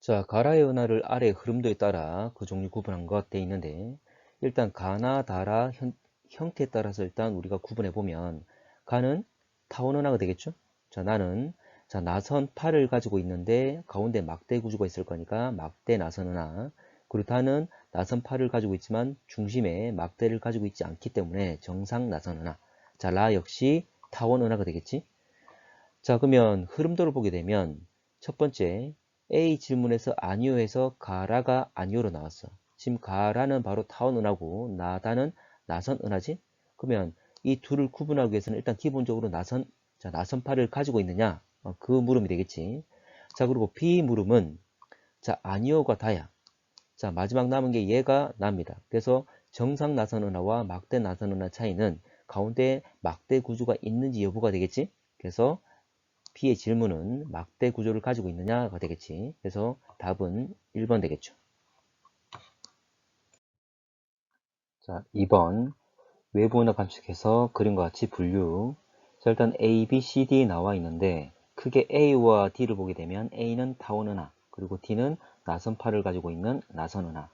자, 가라의 은하를 아래 흐름도에 따라 그 종류 구분한 것돼 있는데 일단 가나, 다라 현, 형태에 따라서 일단 우리가 구분해 보면 가는 타원 은하가 되겠죠? 자, 나는 자, 나선 8을 가지고 있는데 가운데 막대 구조가 있을 거니까 막대 나선 은하 그리고 다는 나선 8을 가지고 있지만 중심에 막대를 가지고 있지 않기 때문에 정상 나선 은하 자, 라 역시 타원 은하가 되겠지? 자, 그러면 흐름도를 보게 되면 첫 번째 A 질문에서 아니오에서 가라가 아니오로 나왔어. 지금 가라는 바로 타원 은하고 나다는 나선 은하지? 그러면 이 둘을 구분하기 위해서는 일단 기본적으로 나선 자 나선파를 가지고 있느냐? 어, 그 물음이 되겠지. 자 그리고 B 물음은 자 아니오가 다야. 자 마지막 남은 게 얘가 납니다. 그래서 정상 나선 은하와 막대 나선 은하 차이는 가운데 막대 구조가 있는지 여부가 되겠지. 그래서 B의 질문은 막대 구조를 가지고 있느냐가 되겠지. 그래서 답은 1번 되겠죠. 자, 2번 외부 은하 관측해서 그림과 같이 분류. 자, 일단 A, B, C, D 나와 있는데 크게 A와 D를 보게 되면 A는 타원 은하, 그리고 D는 나선파를 가지고 있는 나선 은하.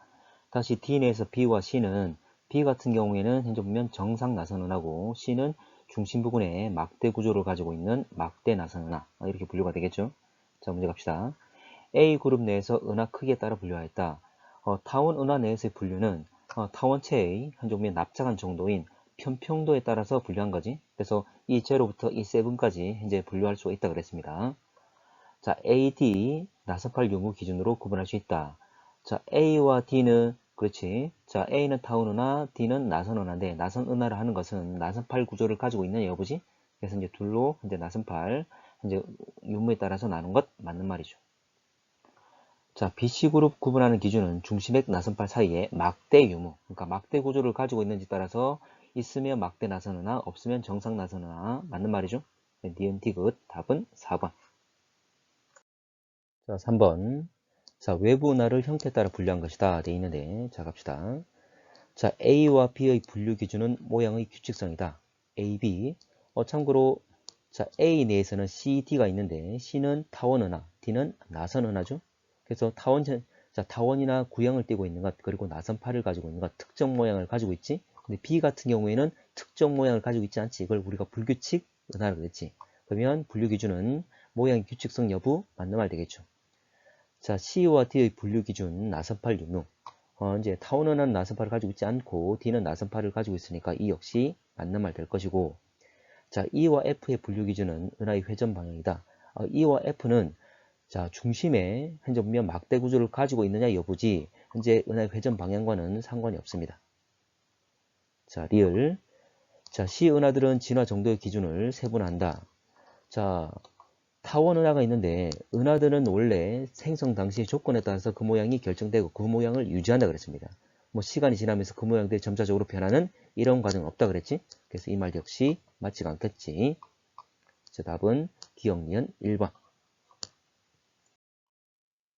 다시 D 내에서 B와 C는 B 같은 경우에는 현재 보면 정상 나선 은하고 C는 중심 부분에 막대 구조를 가지고 있는 막대 나선 은하 이렇게 분류가 되겠죠. 자 문제 갑시다. A 그룹 내에서 은하 크기에 따라 분류하였다. 어, 타원 은하 내에서의 분류는 어, 타원체의 현종면 납작한 정도인 편평도에 따라서 분류한 거지. 그래서 이 제로부터 이 세븐까지 현재 분류할 수 있다 그랬습니다. 자 AD 나선팔 연구 기준으로 구분할 수 있다. 자 A와 D는 그렇지. 자, A는 타운 은하, D는 나선 은하인데 나선 은하를 하는 것은 나선팔 구조를 가지고 있는 여부지? 그래서 이제 둘로 이제 나선팔 이제 유무에 따라서 나눈 것 맞는 말이죠. 자, BC 그룹 구분하는 기준은 중심액 나선팔 사이에 막대 유무, 그러니까 막대 구조를 가지고 있는지 따라서 있으면 막대 나선 은하, 없으면 정상 나선 은하 맞는 말이죠. 니은 디귿 답은 4번. 자, 3번. 자, 외부 은하를 형태에 따라 분류한 것이다. 돼 있는데, 자, 갑시다. 자, A와 B의 분류 기준은 모양의 규칙성이다. A, B. 어, 참고로, 자, A 내에서는 C, D가 있는데, C는 타원 은하, D는 나선 은하죠. 그래서 타원, 자, 타원이나 구형을 띄고 있는 것, 그리고 나선파를 가지고 있는 것, 특정 모양을 가지고 있지. 근데 B 같은 경우에는 특정 모양을 가지고 있지 않지. 이걸 우리가 불규칙 은하라고 그랬지. 그러면 분류 기준은 모양 규칙성 여부 말 되겠죠. 자, C와 D의 분류 기준 나선팔 유무. 어, 이제 타원은 나선팔을 가지고 있지 않고 D는 나선팔을 가지고 있으니까 이 역시 맞는 말 될 것이고 자, E와 F의 분류 기준은 은하의 회전 방향이다. 어, E와 F는 자, 중심에 현재 보면 막대 구조를 가지고 있느냐 여부지 현재 은하의 회전 방향과는 상관이 없습니다. 자, 리을. 자, C 은하들은 진화 정도의 기준을 세분한다. 자, 타원 은하가 있는데 은하들은 원래 생성 당시의 조건에 따라서 그 모양이 결정되고 그 모양을 유지한다 그랬습니다. 뭐 시간이 지나면서 그 모양들이 점차적으로 변하는 이런 과정은 없다 그랬지. 그래서 이 말 역시 맞지가 않겠지. 자, 답은 기억니은 1번.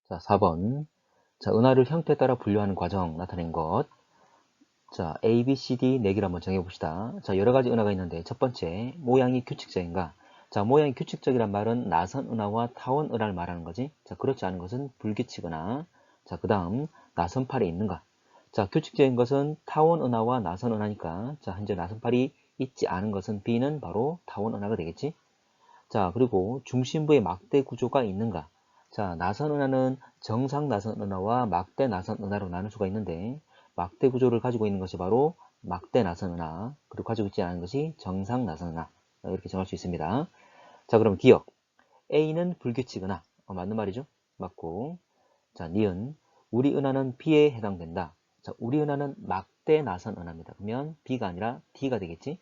자, 4번. 자, 은하를 형태에 따라 분류하는 과정 나타낸 것. 자, A, B, C, D 4개를 한번 정해봅시다. 자, 여러 가지 은하가 있는데 첫 번째, 모양이 규칙적인가? 자, 모양이 규칙적이란 말은 나선 은하와 타원 은하를 말하는 거지. 자, 그렇지 않은 것은 불규칙 은하. 자, 그 다음 나선팔이 있는가. 자, 규칙적인 것은 타원 은하와 나선 은하니까 자, 현재 나선팔이 있지 않은 것은 B는 바로 타원 은하가 되겠지. 자, 그리고 중심부에 막대 구조가 있는가. 자, 나선 은하는 정상 나선 은하와 막대 나선 은하로 나눌 수가 있는데 막대 구조를 가지고 있는 것이 바로 막대 나선 은하, 그리고 가지고 있지 않은 것이 정상 나선 은하. 이렇게 정할 수 있습니다. 자, 그럼 기억. A는 불규칙 은하. 어, 맞는 말이죠? 맞고. 자, 니은. 우리 은하는 B에 해당된다. 자, 우리 은하는 막대 나선 은하입니다. 그러면 B가 아니라 D가 되겠지?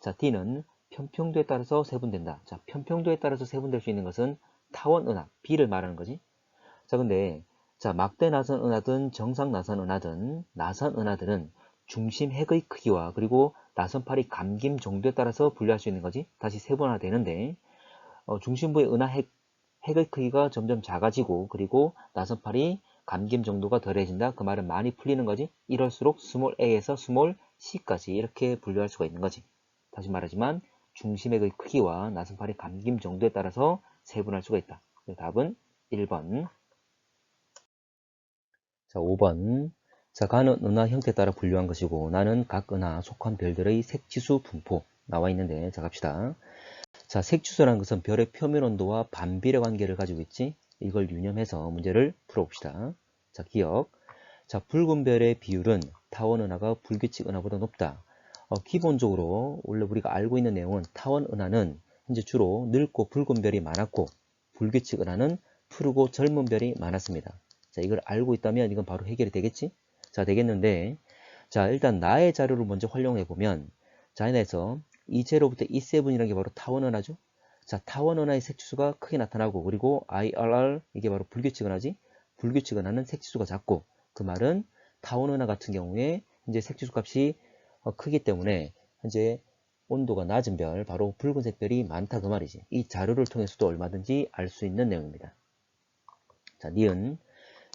자, D는 편평도에 따라서 세분된다. 자, 편평도에 따라서 세분될 수 있는 것은 타원 은하, B를 말하는 거지. 자, 근데 자, 막대 나선 은하든 정상 나선 은하든 나선 은하들은 중심 핵의 크기와 그리고 나선팔이 감김 정도에 따라서 분류할 수 있는 거지. 다시 세분화 되는데 어, 중심부의 은하 핵, 핵의 크기가 점점 작아지고 그리고 나선팔이 감김 정도가 덜해진다. 그 말은 많이 풀리는 거지. 이럴수록 스몰 a에서 스몰 c까지 이렇게 분류할 수가 있는 거지. 다시 말하지만 중심액의 크기와 나선팔의 감김 정도에 따라서 세분할 수가 있다. 답은 1번. 자, 5번. 자, 가는 은하 형태에 따라 분류한 것이고 나는 각 은하 속한 별들의 색지수 분포 나와 있는데 자 갑시다. 자, 색지수라는 것은 별의 표면 온도와 반비례 관계를 가지고 있지. 이걸 유념해서 문제를 풀어봅시다. 자, 기억. 자, 붉은 별의 비율은 타원 은하가 불규칙 은하보다 높다. 어, 기본적으로 원래 우리가 알고 있는 내용은 타원 은하는 현재 주로 늙고 붉은 별이 많았고 불규칙 은하는 푸르고 젊은 별이 많았습니다. 자, 이걸 알고 있다면 이건 바로 해결이 되겠지? 자, 되겠는데, 자, 일단 나의 자료를 먼저 활용해 보면, 자연에서 E0부터 E7이라는 게 바로 타원 은하죠? 자, 타원 은하의 색지수가 크게 나타나고, 그리고 IRR, 이게 바로 불규칙 은 하지? 불규칙 은 하는 색지수가 작고, 그 말은 타원 은하 같은 경우에 이제 색지수 값이 어, 크기 때문에 현재 온도가 낮은 별, 바로 붉은색 별이 많다 그 말이지. 이 자료를 통해서도 얼마든지 알 수 있는 내용입니다. 자, 니은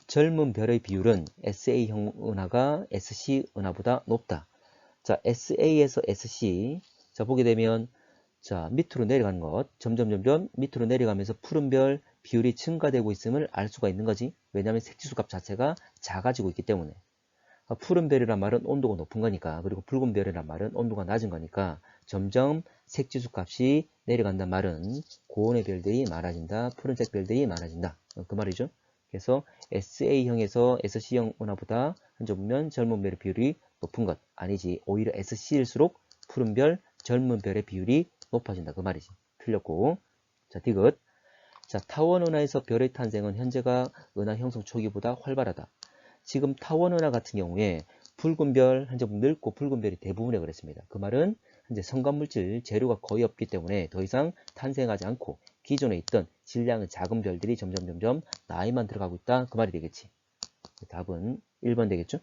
젊은 별의 비율은 SA형 은하가 SC 은하보다 높다. 자, SA에서 SC 자 보게 되면 자 밑으로 내려가는 것 점점 점점 밑으로 내려가면서 푸른 별 비율이 증가되고 있음을 알 수가 있는 거지. 왜냐하면 색지수 값 자체가 작아지고 있기 때문에. 아, 푸른 별이란 말은 온도가 높은 거니까 그리고 붉은 별이란 말은 온도가 낮은 거니까 점점 색지수 값이 내려간단 말은 고온의 별들이 많아진다. 푸른색 별들이 많아진다. 어, 그 말이죠. 그래서 SA형에서 SC형 은하보다 보면 젊은 별의 비율이 높은 것 아니지 오히려 SC일수록 푸른 별, 젊은 별의 비율이 높아진다. 그 말이지. 틀렸고. 자 디귿. 자 타원 은하에서 별의 탄생은 현재가 은하 형성 초기보다 활발하다. 지금 타원 은하 같은 경우에 붉은 별 현재 늙고 붉은 별이 대부분에 그랬습니다. 그 말은 현재 성간물질 재료가 거의 없기 때문에 더 이상 탄생하지 않고 기존에 있던 질량의 작은 별들이 점점 점점 나이만 들어가고 있다. 그 말이 되겠지. 답은 1번 되겠죠?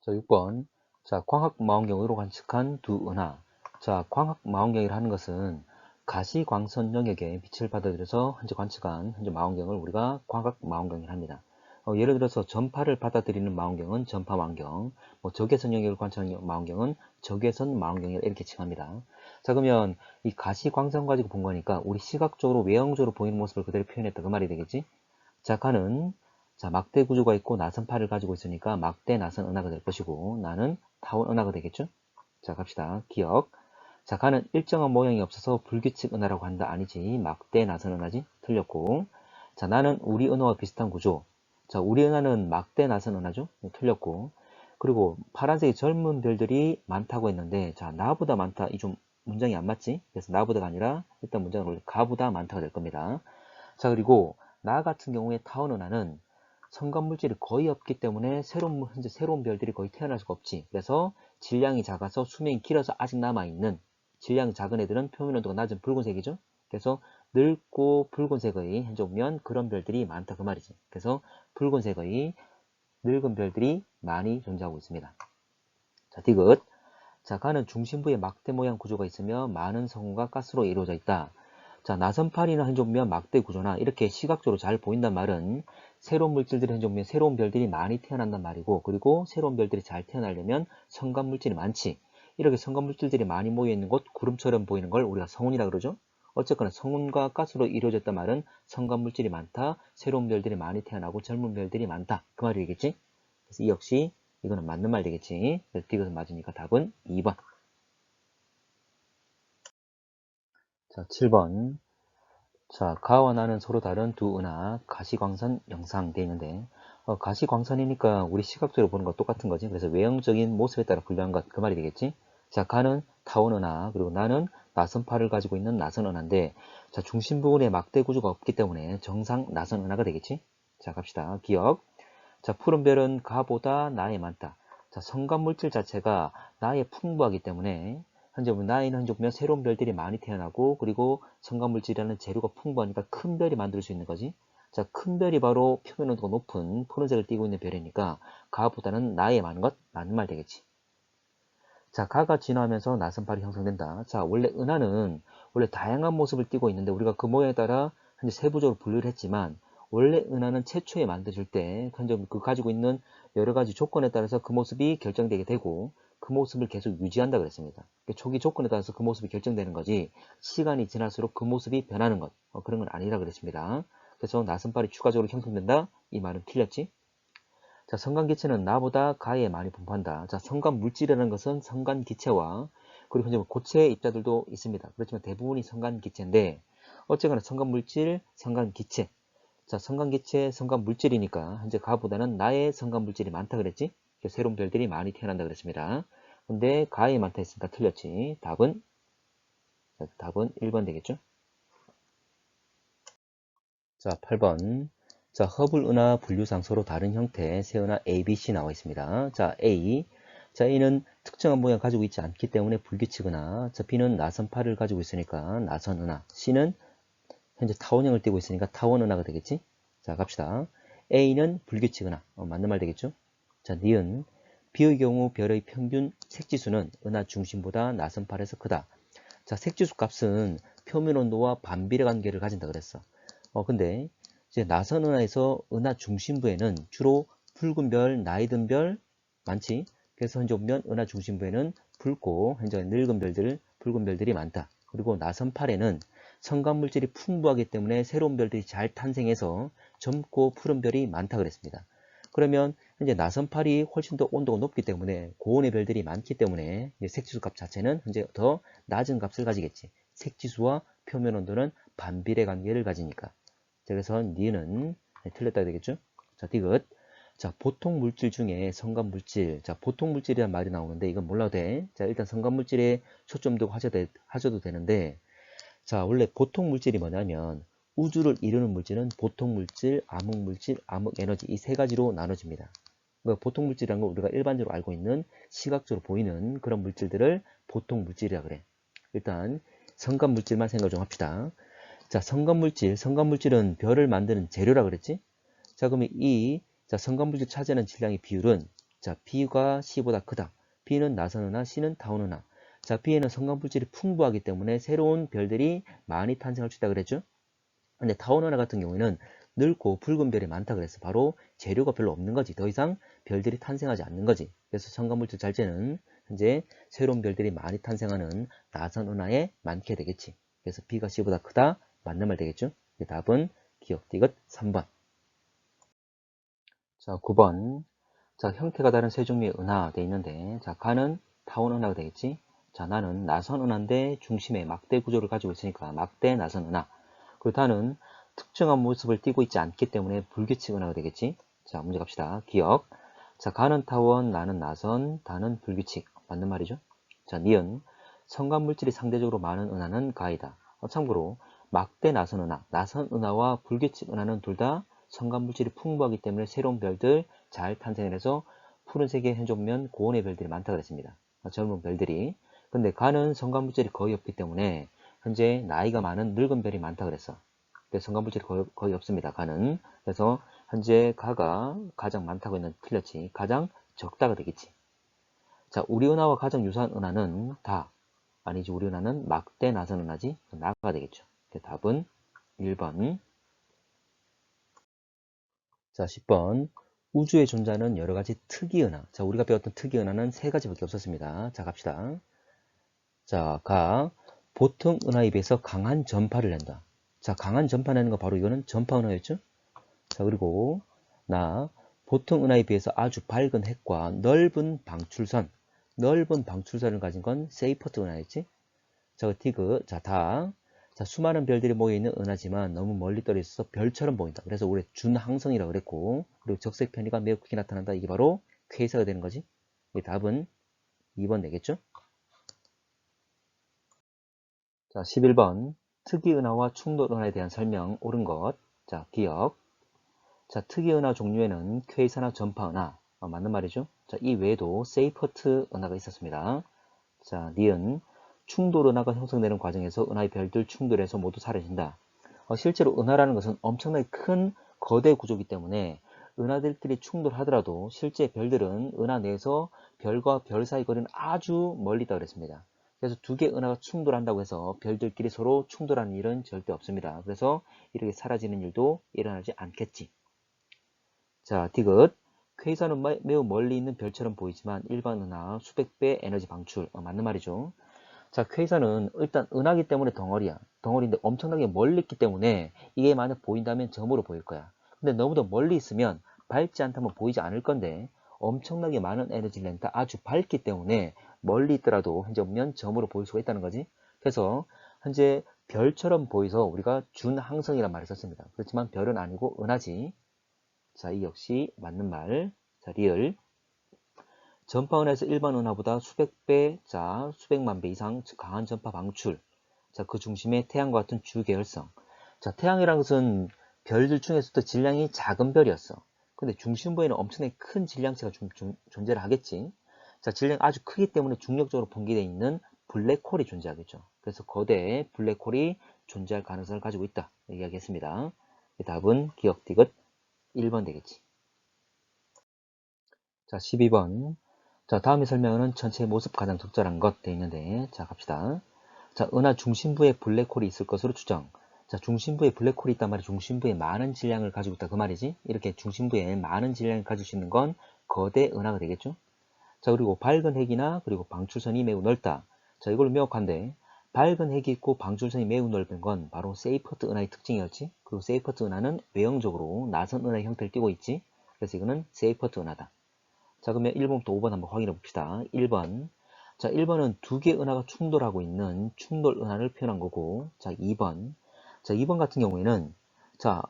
자 6번. 자 광학 망원경으로 관측한 두 은하. 자 광학 망원경이라 하는 것은 가시 광선 영역에 빛을 받아들여서 현재 관측한 현재 망원경을 우리가 광학 망원경이라 합니다. 어, 예를 들어서 전파를 받아들이는 망원경은 전파 망원경, 뭐 적외선 영역을 관찰하는 망원경은 적외선 망원경이라 이렇게 칭합니다. 자 그러면 이 가시광선 가지고 본 거니까 우리 시각적으로 외형적으로 보이는 모습을 그대로 표현했다 그 말이 되겠지? 자 가는 자 막대 구조가 있고 나선파를 가지고 있으니까 막대 나선 은하가 될 것이고 나는 타원 은하가 되겠죠? 자 갑시다. 기억. 자 가는 일정한 모양이 없어서 불규칙 은하라고 한다 아니지 막대 나선 은하지? 틀렸고 자 나는 우리 은하와 비슷한 구조 자, 우리 은하는 막대 나선 은하죠? 네, 틀렸고. 그리고 파란색의 젊은 별들이 많다고 했는데, 자, 나보다 많다. 이 좀 문장이 안 맞지? 그래서 나보다가 아니라 일단 문장을 원래 가보다 많다가 될 겁니다. 자, 그리고 나 같은 경우에 타원 은하는 성간물질이 거의 없기 때문에 새로운, 현재 새로운 별들이 거의 태어날 수가 없지. 그래서 질량이 작아서 수명이 길어서 아직 남아있는 질량이 작은 애들은 표면 온도가 낮은 붉은색이죠. 그래서 늙고 붉은색의 현재 보면 그런 별들이 많다 그 말이지. 그래서 붉은색의 늙은 별들이 많이 존재하고 있습니다. 자, 디귿. 자, 가는 중심부에 막대 모양 구조가 있으며 많은 성운과 가스로 이루어져 있다. 자, 나선팔이나 보면 막대 구조나 이렇게 시각적으로 잘 보인단 말은 새로운 물질들이 보면 새로운 별들이 많이 태어난단 말이고 그리고 새로운 별들이 잘 태어나려면 성간 물질이 많지. 이렇게 성간 물질들이 많이 모여 있는 곳 구름처럼 보이는 걸 우리가 성운이라 그러죠. 어쨌거나 성운과 가스로 이루어졌단 말은 성간 물질이 많다, 새로운 별들이 많이 태어나고 젊은 별들이 많다. 그 말이겠지? 그래서 이 역시 이거는 맞는 말 되겠지. 그래서 디귿은 맞으니까 답은 2번. 자, 7번. 자, 가와 나는 서로 다른 두 은하 가시광선 영상 되어 있는데 어, 가시광선이니까 우리 시각적으로 보는 것 똑같은 거지. 그래서 외형적인 모습에 따라 분류한 것 그 말이 되겠지. 자, 가는 타원 은하 그리고 나는 나선파를 가지고 있는 나선 은하인데 자 중심 부분에 막대 구조가 없기 때문에 정상 나선 은하가 되겠지 자 갑시다 기억 자 푸른 별은 가보다 나에 많다. 자 성간 물질 자체가 나에 풍부하기 때문에 현재 나이는 현재 보면 새로운 별들이 많이 태어나고 그리고 성간 물질이라는 재료가 풍부하니까 큰 별이 만들 수 있는 거지. 자 큰 별이 바로 표면 온도가 높은 푸른색을 띠고 있는 별이니까 가보다는 나에 많은 것 맞는 말 되겠지. 자, 가가 진화하면서 나선팔이 형성된다. 자, 원래 은하는 원래 다양한 모습을 띠고 있는데 우리가 그 모양에 따라 현재 세부적으로 분류를 했지만 원래 은하는 최초에 만들어질 때 현재 그 가지고 있는 여러 가지 조건에 따라서 그 모습이 결정되게 되고 그 모습을 계속 유지한다 그랬습니다. 그러니까 초기 조건에 따라서 그 모습이 결정되는 거지 시간이 지날수록 그 모습이 변하는 것 어, 그런 건 아니라 그랬습니다. 그래서 나선팔이 추가적으로 형성된다. 이 말은 틀렸지. 자, 성간기체는 나보다 가에 많이 분포한다. 자, 성간물질이라는 것은 성간기체와 그리고 현재 뭐 고체 입자들도 있습니다. 그렇지만 대부분이 성간기체인데 어쨌거나 성간물질, 성간기체. 자, 성간기체, 성간물질이니까 현재 가보다는 나의 성간물질이 많다 그랬지? 새로운 별들이 많이 태어난다 그랬습니다. 근데 가에 많다 했으니까 틀렸지. 답은 자, 답은 1번 되겠죠? 자, 8번. 자, 허블 은하 분류상 서로 다른 형태의 세 은하 A, B, C 나와 있습니다. 자, A. 자, A는 특정한 모양 가지고 있지 않기 때문에 불규칙은하. 자, B는 나선파를 가지고 있으니까 나선 은하. C는 현재 타원형을 띄고 있으니까 타원 은하가 되겠지? 자, 갑시다. A는 불규칙 은하. 어, 맞는 말 되겠죠? 자, 니은. B의 경우 별의 평균 색지수는 은하 중심보다 나선팔에서 크다. 자, 색지수 값은 표면 온도와 반비례 관계를 가진다 그랬어. 어, 근데 이제 나선 은하에서 은하 중심부에는 주로 붉은 별, 나이든 별 많지. 그래서 현재 보면 은하 중심부에는 붉고 현재 늙은 별들, 붉은 별들이 많다. 그리고 나선팔에는 성간물질이 풍부하기 때문에 새로운 별들이 잘 탄생해서 젊고 푸른 별이 많다 그랬습니다. 그러면 현재 나선팔이 훨씬 더 온도가 높기 때문에 고온의 별들이 많기 때문에 색지수 값 자체는 현재 더 낮은 값을 가지겠지. 색지수와 표면 온도는 반비례 관계를 가지니까. 자, 그래서 니는 틀렸다 되겠죠? 자, 디귿. 자, 보통 물질 중에 성간 물질. 자, 보통 물질이란 말이 나오는데 이건 몰라도 돼. 자, 일단 성간 물질에 초점 두고 하셔도, 하셔도 되는데 자, 원래 보통 물질이 뭐냐면 우주를 이루는 물질은 보통 물질, 암흑 물질, 암흑 에너지 이 세 가지로 나눠집니다. 그러니까 보통 물질이라는 건 우리가 일반적으로 알고 있는 시각적으로 보이는 그런 물질들을 보통 물질이라 그래. 일단 성간 물질만 생각 좀 합시다. 자, 성간 물질, 성간 물질은 별을 만드는 재료라 그랬지? 자, 그러면 이 자, 성간 물질 차지하는 질량의 비율은 자, B가 C보다 크다. B는 나선은하, C는 타원은하. 자, B에는 성간물질이 풍부하기 때문에 새로운 별들이 많이 탄생할 수 있다 그랬죠? 근데 타원은하 같은 경우에는 늙고 붉은 별이 많다 그랬어. 바로 재료가 별로 없는 거지. 더 이상 별들이 탄생하지 않는 거지. 그래서 성간물질 잘제는 현재 새로운 별들이 많이 탄생하는 나선은하에 많게 되겠지. 그래서 B가 C보다 크다. 맞는 말 되겠죠? 답은 기억 디귿 3번. 자, 9번. 자, 형태가 다른 세 종류의 은하 돼 있는데, 자, 가는 타원 은하가 되겠지? 자, 나는 나선 은하인데 중심에 막대 구조를 가지고 있으니까 막대 나선 은하. 그리고 다는 특정한 모습을 띠고 있지 않기 때문에 불규칙 은하가 되겠지? 자, 문제 갑시다. 기억. 자, 가는 타원, 나는 나선, 다는 불규칙. 맞는 말이죠? 자, 니은. 성간 물질이 상대적으로 많은 은하는 가이다. 어, 참고로 막대 나선 은하, 나선 은하와 불규칙 은하는 둘 다 성간 물질이 풍부하기 때문에 새로운 별들 잘 탄생을 해서 푸른색의 보면 고온의 별들이 많다 그랬습니다. 젊은 별들이. 근데 가는 성간물질이 거의 없기 때문에 현재 나이가 많은 늙은 별이 많다 그랬어. 근데 성간물질이 거의, 거의 없습니다. 가는. 그래서 현재 가가 가장 많다고 했는 틀렸지. 가장 적다가 되겠지. 자, 우리 은하와 가장 유사한 은하는 다. 아니지, 우리 은하는 막대 나선 은하지. 나가 되겠죠. 답은 1번. 자, 10번. 우주에 존재하는 여러 가지 특이 은하. 자, 우리가 배웠던 특이 은하는 세 가지밖에 없었습니다. 자, 갑시다. 자, 가. 보통 은하에 비해서 강한 전파를 낸다. 자, 강한 전파 내는 거 바로 이거는 전파 은하였죠? 자, 그리고 나. 보통 은하에 비해서 아주 밝은 핵과 넓은 방출선. 넓은 방출선을 가진 건 세이퍼트 은하였지? 자, 티그. 자, 다. 자, 수많은 별들이 모여있는 은하지만 너무 멀리 떨어 있어서 별처럼 보인다. 그래서 우리 준항성이라고 그랬고 그리고 적색 편의가 매우 크게 나타난다. 이게 바로 퀘이사가 되는 거지. 이 답은 2번 되겠죠? 자, 11번 특이은하와 충돌은하에 대한 설명 옳은 것. 자, 기억. 자, 특이은하 종류에는 퀘이사나 전파은하 어, 맞는 말이죠. 자, 이 외에도 세이퍼트 은하가 있었습니다. 자, 니은 충돌 은하가 형성되는 과정에서 은하의 별들 충돌해서 모두 사라진다. 어, 실제로 은하라는 것은 엄청나게 큰 거대 구조이기 때문에 은하들끼리 충돌하더라도 실제 별들은 은하 내에서 별과 별 사이 거리는 아주 멀리 그랬습니다. 그래서 두 개의 은하가 충돌한다고 해서 별들끼리 서로 충돌하는 일은 절대 없습니다. 그래서 이렇게 사라지는 일도 일어나지 않겠지. 자, 디귿. 퀘이사는 매우 멀리 있는 별처럼 보이지만 일반 은하 수백 배 에너지 방출. 어, 맞는 말이죠. 자, 퀘이사는 일단 은하기 때문에 덩어리야. 덩어리인데 엄청나게 멀리 있기 때문에 이게 만약 보인다면 점으로 보일 거야. 근데 너무도 멀리 있으면 밝지 않다면 보이지 않을 건데 엄청나게 많은 에너지를 낸다. 아주 밝기 때문에 멀리 있더라도 현재 보면 점으로 보일 수가 있다는 거지. 그래서 현재 별처럼 보여서 우리가 준항성이란 말을 썼습니다. 그렇지만 별은 아니고 은하지. 자, 이 역시 맞는 말. 자, 리얼. 전파 은하에서 일반 은하보다 수백 배, 자, 수백만 배 이상 강한 전파 방출. 자, 그 중심에 태양과 같은 주계열성. 자, 태양이라는 것은 별들 중에서도 질량이 작은 별이었어. 근데 중심부에는 엄청나게 큰 질량체가 좀, 좀, 존재를 하겠지. 자, 질량이 아주 크기 때문에 중력적으로 분기되어 있는 블랙홀이 존재하겠죠. 그래서 거대 블랙홀이 존재할 가능성을 가지고 있다. 이야기했습니다. 답은 기억 디귿 1번 되겠지. 자, 12번. 자, 다음에 설명은 전체의 모습 가장 적절한 것 되어 있는데, 자, 갑시다. 자, 은하 중심부에 블랙홀이 있을 것으로 추정. 자, 중심부에 블랙홀이 있단 말이 중심부에 많은 질량을 가지고 있다 그 말이지. 이렇게 중심부에 많은 질량을 가지고 있는 건 거대 은하가 되겠죠. 자, 그리고 밝은 핵이나 그리고 방출선이 매우 넓다. 자, 이걸로 명확한데 밝은 핵이 있고 방출선이 매우 넓은 건 바로 세이퍼트 은하의 특징이었지. 그리고 세이퍼트 은하는 외형적으로 나선 은하의 형태를 띠고 있지. 그래서 이거는 세이퍼트 은하다. 자, 그러면 1번부터 5번 한번 확인해 봅시다. 1번. 자, 1번은 두 개의 은하가 충돌하고 있는 충돌 은하를 표현한 거고, 자, 2번. 자, 2번 같은 경우에는 자,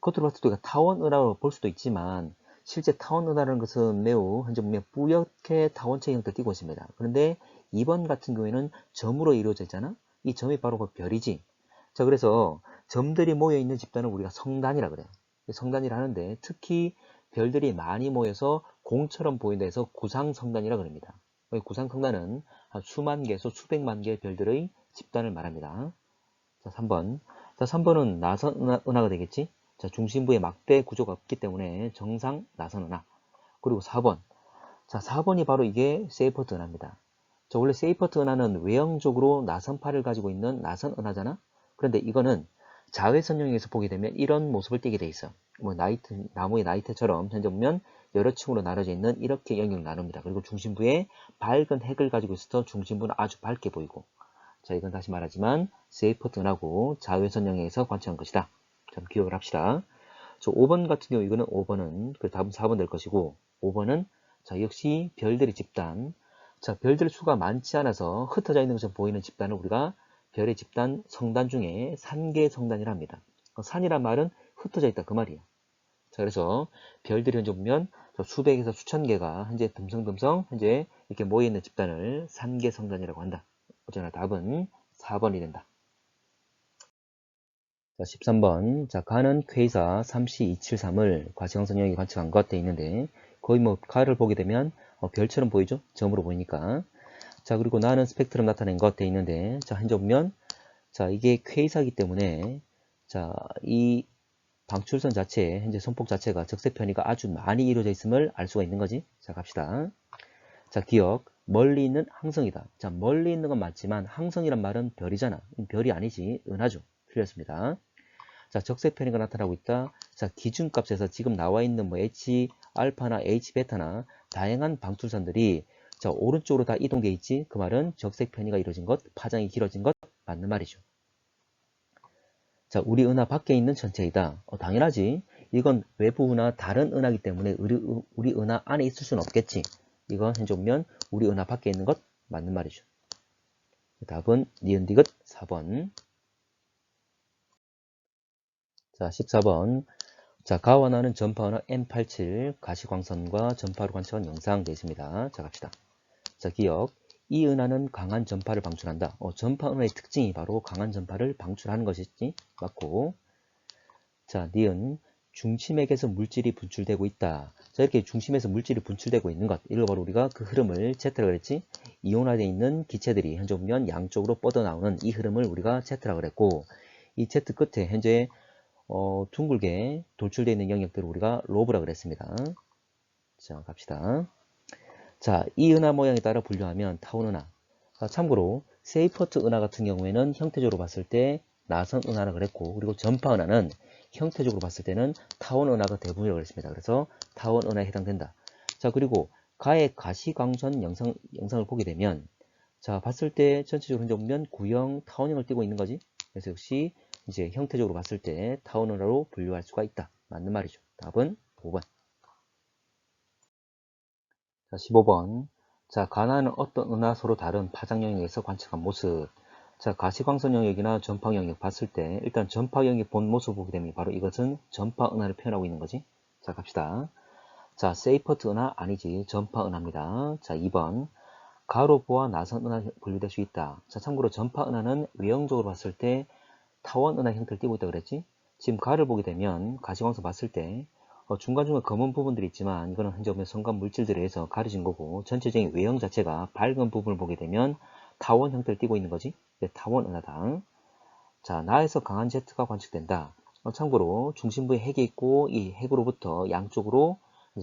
겉으로 봤을 때 타원 은하로 볼 수도 있지만 실제 타원 은하라는 것은 매우 현재 보면 뿌옇게 타원체 형태를 띠고 있습니다. 그런데 2번 같은 경우에는 점으로 이루어져 있잖아. 이 점이 바로 그 별이지. 자, 그래서 점들이 모여 있는 집단을 우리가 성단이라 그래요. 성단이라 하는데 특히 별들이 많이 모여서 공처럼 보인다 해서 구상성단이라 그럽니다. 구상성단은 수만 개에서 수백만 개의 별들의 집단을 말합니다. 자, 3번. 자, 3번은 나선 은하, 가 되겠지? 자, 중심부에 막대 구조가 없기 때문에 정상 나선 은하. 그리고 4번. 자, 4번이 바로 이게 세이퍼트 은하입니다. 자, 원래 세이퍼트 은하는 외형적으로 나선파를 가지고 있는 나선 은하잖아? 그런데 이거는 자외선용에서 보게 되면 이런 모습을 띠게 돼 있어. 뭐 나이트, 나무의 나이트처럼 현재 보면 여러 층으로 나눠져 있는 이렇게 영역을 나눕니다. 그리고 중심부에 밝은 핵을 가지고 있어서 중심부는 아주 밝게 보이고 자, 이건 다시 말하지만 세이퍼튼하고 자외선 영역에서 관찰한 것이다. 좀 기억을 합시다. 저 5번 같은 경우 이거는 5번은 그 답은 4번 될 것이고 5번은 자 역시 별들의 집단 자 별들 수가 많지 않아서 흩어져 있는 것처럼 보이는 집단을 우리가 별의 집단 성단 중에 산계 성단이라 합니다. 어, 산이란 말은 흩어져 있다 그 말이에요. 자 그래서 별들이 현재 보면 수백에서 수천 개가 현재 듬성듬성 현재 이렇게 모여 있는 집단을 산계 성단이라고 한다. 어쩌나 답은 4번이 된다. 자, 13번. 자, 가는 퀘이사 3C273을 과시광선형이 관측한 것돼 있는데 거의 뭐 가를 보게 되면 어, 별처럼 보이죠? 점으로 보이니까. 자, 그리고 나는 스펙트럼 나타낸 것돼 있는데 자, 현재 보면 자, 이게 퀘이사기 때문에 자, 이 방출선 자체, 현재 선폭 자체가 적세 편이가 아주 많이 이루어져 있음을 알 수가 있는 거지. 자, 갑시다. 자, 기억. 멀리 있는 항성이다. 자, 멀리 있는 건 맞지만 항성이란 말은 별이잖아. 별이 아니지. 은하죠. 틀렸습니다. 자, 적세 편의가 나타나고 있다. 자, 기준값에서 지금 나와 있는 뭐 H 알파나 H 베타나 다양한 방출선들이 자, 오른쪽으로 다 이동돼 있지. 그 말은 적색 편의가 이루어진 것, 파장이 길어진 것 맞는 말이죠. 자, 우리 은하 밖에 있는 전체이다. 어, 당연하지. 이건 외부 은하 다른 은하기 때문에 우리, 우리 은하 안에 있을 수는 없겠지. 이건 보면 우리 은하 밖에 있는 것 맞는 말이죠. 답은 니은 디귿 4번. 자, 14번. 자, 가원하는 전파 은하 M87 가시광선과 전파로 관측한 영상 되어 있습니다. 자, 갑시다. 자, 기억. 이 은하는 강한 전파를 방출한다. 어, 전파 은하의 특징이 바로 강한 전파를 방출하는 것이지. 맞고. 자, 니은. 중심액에서 물질이 분출되고 있다. 자 이렇게 중심에서 물질이 분출되고 있는 것. 이걸 바로 우리가 그 흐름을 Z라 그랬지? 이온화되어 있는 기체들이 현재 보면 양쪽으로 뻗어나오는 이 흐름을 우리가 Z라 그랬고 이 Z 끝에 현재 어, 둥글게 돌출되어 있는 영역들을 우리가 로브라 그랬습니다. 자 갑시다. 자이 은하 모양에 따라 분류하면 타운 은하. 자, 참고로 세이퍼트 은하 같은 경우에는 형태적으로 봤을 때 나선 은하라 그랬고 그리고 전파 은하는 형태적으로 봤을 때는 타원 은하가 대부분이라고 했습니다. 그래서 타원 은하에 해당된다. 자 그리고 가의 가시광선 영상, 영상을 보게 되면 자, 봤을 때 전체적으로 현재 보면 구형, 타원형을 띄고 있는 거지. 그래서 역시 이제 형태적으로 봤을 때 타원 은하로 분류할 수가 있다. 맞는 말이죠. 답은 5번. 자, 15번. 자, 가나는 어떤 은하 서로 다른 파장 영역에서 관측한 모습. 자, 가시광선 영역이나 전파 영역 봤을 때 일단 전파 영역 본 모습을 보게 되면 바로 이것은 전파 은하를 표현하고 있는 거지. 자, 갑시다. 자, 세이퍼트 은하 아니지. 전파 은하입니다. 자, 2번. 가로보와 나선 은하 분류될 수 있다. 자, 참고로 전파 은하는 외형적으로 봤을 때 타원 은하 형태를 띠고 있다 그랬지? 지금 가를 보게 되면 가시광선 봤을 때 어, 중간중간 검은 부분들이 있지만 이거는 현재 보면 성간 물질들에 의해서 가려진 거고 전체적인 외형 자체가 밝은 부분을 보게 되면 타원 형태를 띠고 있는 거지. 네, 타원 은하다. 자, 나에서 강한 제트가 관측된다. 어, 참고로 중심부에 핵이 있고 이 핵으로부터 양쪽으로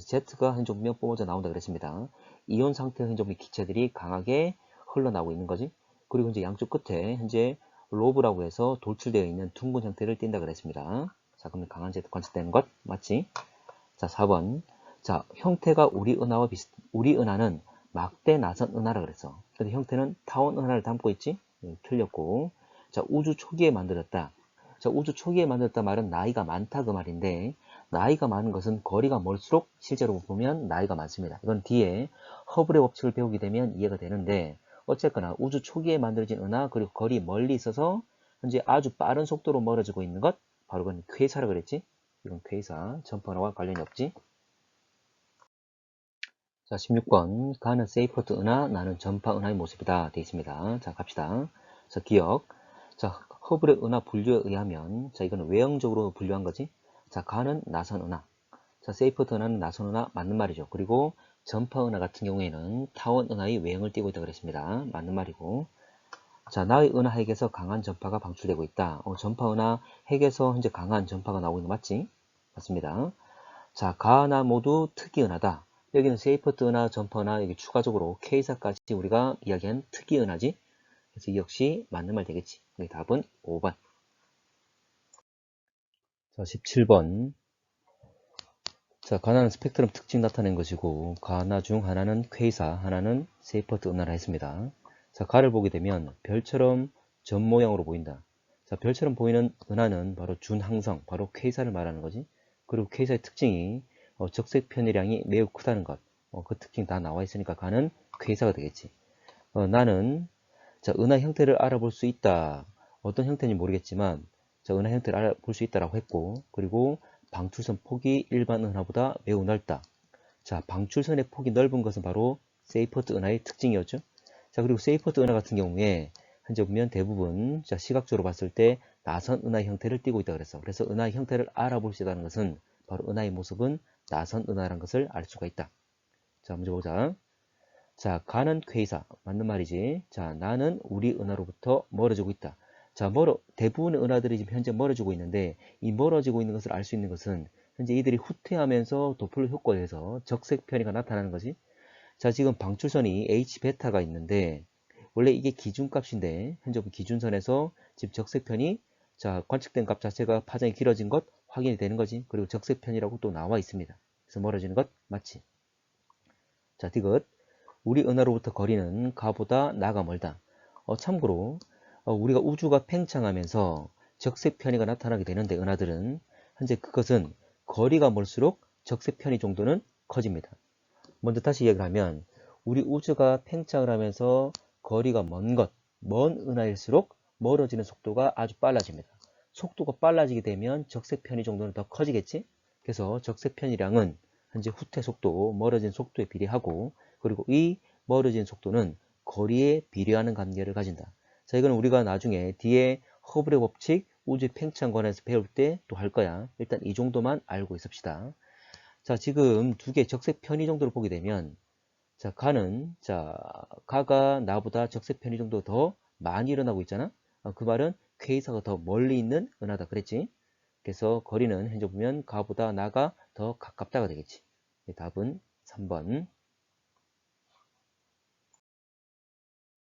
제트가 보면 뿜어져 나온다 그랬습니다. 이온 현재 보면 기체들이 강하게 흘러나오고 있는 거지. 그리고 이제 양쪽 끝에 현재 로브라고 해서 돌출되어 있는 둥근 형태를 띈다 그랬습니다. 자, 그러면 강한 제트 관측되는 것 맞지? 자, 4번. 자, 형태가 우리 은하와 비슷, 우리 은하는 막대 나선 은하라 그랬어. 근데 형태는 타원 은하를 담고 있지? 네, 틀렸고. 자, 우주 초기에 만들었다. 자, 우주 초기에 만들었다 말은 나이가 많다 그 말인데, 나이가 많은 것은 거리가 멀수록 실제로 보면 나이가 많습니다. 이건 뒤에 허블의 법칙을 배우게 되면 이해가 되는데, 어쨌거나 우주 초기에 만들어진 은하 그리고 거리 멀리 있어서 현재 아주 빠른 속도로 멀어지고 있는 것 바로 그건 퀘이사라 그랬지? 이건 퀘이사 전파은하와 관련이 없지? 자 16번 가는 세이퍼트 은하 나는 전파 은하의 모습이다 되어 있습니다. 자 갑시다. 자 기억 자 허블의 은하 분류에 의하면 자 이거는 외형적으로 분류한 거지? 자 가는 나선 은하 자 세이퍼트 은하는 나선 은하 맞는 말이죠. 그리고 전파 은하 같은 경우에는 타원 은하의 외형을 띠고 있다고 그랬습니다. 맞는 말이고 자 나의 은하 핵에서 강한 전파가 방출되고 있다. 어, 전파 은하 핵에서 현재 강한 전파가 나오고 있는 거 맞지? 맞습니다. 자 가나 모두 특이 은하다. 여기는 세이퍼트 은하, 은하 여기 추가적으로 K사까지 우리가 이야기한 특이 은하지. 그래서 이 역시 맞는 말 되겠지. 여기 답은 5번. 자 17번 자, 가나는 스펙트럼 특징 나타낸 것이고 가나 중 하나는 퀘이사, 하나는 세이퍼트 은하라 했습니다. 자, 가를 보게 되면 별처럼 점 모양으로 보인다. 자, 별처럼 보이는 은하는 바로 준항성, 바로 퀘이사를 말하는 거지. 그리고 퀘이사의 특징이 어, 적색 편의량이 매우 크다는 것. 어, 그 특징 다 나와 있으니까 가는 퀘이사가 되겠지. 어, 나는 자, 은하 형태를 알아볼 수 있다. 어떤 형태인지 모르겠지만 자, 은하 형태를 알아볼 수 있다라고 했고 그리고 방출선 폭이 일반 은하보다 매우 넓다. 자, 방출선의 폭이 넓은 것은 바로 세이퍼트 은하의 특징이었죠. 자, 그리고 세이퍼트 은하 같은 경우에 현재 보면 대부분 자, 시각적으로 봤을 때 나선 은하 형태를 띠고 있다 그랬어. 그래서 은하의 형태를 알아볼 수 있다는 것은 바로 은하의 모습은 나선 은하라는 것을 알 수가 있다. 자, 먼저 보자. 자, 가는 퀘이사. 맞는 말이지. 자, 나는 우리 은하로부터 멀어지고 있다. 자, 멀어, 대부분의 은하들이 지금 현재 멀어지고 있는데 이 멀어지고 있는 것을 알 수 있는 것은 현재 이들이 후퇴하면서 도플러 효과에 서 적색 편의가 나타나는 거지. 자, 지금 방출선이 H베타가 있는데 원래 이게 기준값인데 현재 기준선에서 지금 적색 편이 자 관측된 값 자체가 파장이 길어진 것 확인이 되는 거지. 그리고 적색편이라고 또 나와 있습니다. 그래서 멀어지는 것 맞지? 자, 디귿 우리 은하로부터 거리는 가보다 나가 멀다. 어, 참고로 어, 우리가 우주가 팽창하면서 적색 편의가 나타나게 되는데 은하들은 현재 그것은 거리가 멀수록 적색 편의 정도는 커집니다. 먼저 다시 이야기를 하면 우리 우주가 팽창을 하면서 거리가 먼 것, 먼 은하일수록 멀어지는 속도가 아주 빨라집니다. 속도가 빨라지게 되면 적색 편의 정도는 더 커지겠지? 그래서 적색 편의량은 현재 후퇴 속도, 멀어진 속도에 비례하고 그리고 이 멀어진 속도는 거리에 비례하는 관계를 가진다. 자, 이건 우리가 나중에 뒤에 허블의 법칙, 우주 팽창관에서 배울 때 또 할 거야. 일단 이 정도만 알고 있읍시다. 자, 지금 두 개 적색 편의 정도를 보게 되면 자, 가는 자, 가가 나보다 적색 편의 정도 더 많이 일어나고 있잖아. 아, 그 말은 K사가 더 멀리 있는 은하다 그랬지. 그래서 거리는 현재 보면 가보다 나가 더 가깝다가 되겠지. 답은 3번.